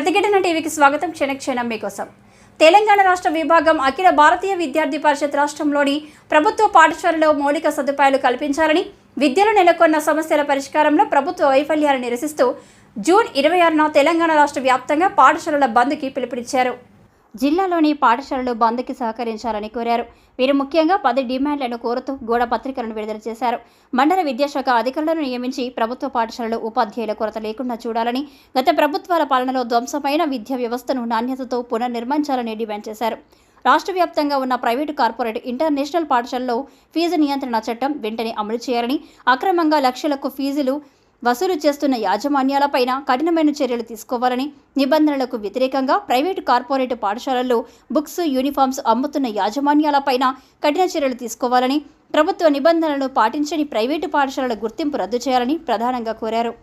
ప్రతిఘటన టీవీకి స్వాగతం. క్షణక్షణం మీకోసం. తెలంగాణ రాష్ట్ర విభాగం అఖిల భారతీయ విద్యార్థి పరిషత్ రాష్ట్రంలోని ప్రభుత్వ పాఠశాలలో మౌలిక సదుపాయాలు కల్పించాలని విద్యలో నెలకొన్న సమస్యల పరిష్కారంలో ప్రభుత్వ వైఫల్యాలను నిరసిస్తూ జూన్ ఇరవై ఆరున తెలంగాణ రాష్ట్ర వ్యాప్తంగా పాఠశాలల బంద్కి పిలుపునిచ్చారు. జిల్లాలోని పాఠశాలలు బంద్కి సహకరించాలని కోరారు. వీరు ముఖ్యంగా పది డిమాండ్లను కోరుతూ గోడ పత్రికలను విడుదల చేశారు. మండల విద్యాశాఖ అధికారులను నియమించి ప్రభుత్వ పాఠశాలలు ఉపాధ్యాయుల కొరత లేకుండా చూడాలని గత ప్రభుత్వాల పాలనలో ధ్వంసమైన విద్యా వ్యవస్థను నాణ్యతతో పునర్నిర్మించాలని డిమాండ్ చేశారు. రాష్ట్ర వ్యాప్తంగా ఉన్న ప్రైవేటు కార్పొరేట్ ఇంటర్నేషనల్ పాఠశాలలో ఫీజు నియంత్రణ చట్టం వెంటనే అమలు చేయాలని అక్రమంగా లక్షలకు ఫీజులు వసూలు చేస్తున్న యాజమాన్యాలపైన కఠినమైన చర్యలు తీసుకోవాలని నిబంధనలకు వ్యతిరేకంగా ప్రైవేటు కార్పొరేట్ పాఠశాలల్లో బుక్స్ యూనిఫామ్స్ అమ్ముతున్న యాజమాన్యాలపైన కఠిన చర్యలు తీసుకోవాలని ప్రభుత్వ నిబంధనలను పాటించని ప్రైవేటు పాఠశాలల గుర్తింపు రద్దు చేయాలని ప్రధానంగా కోరారు.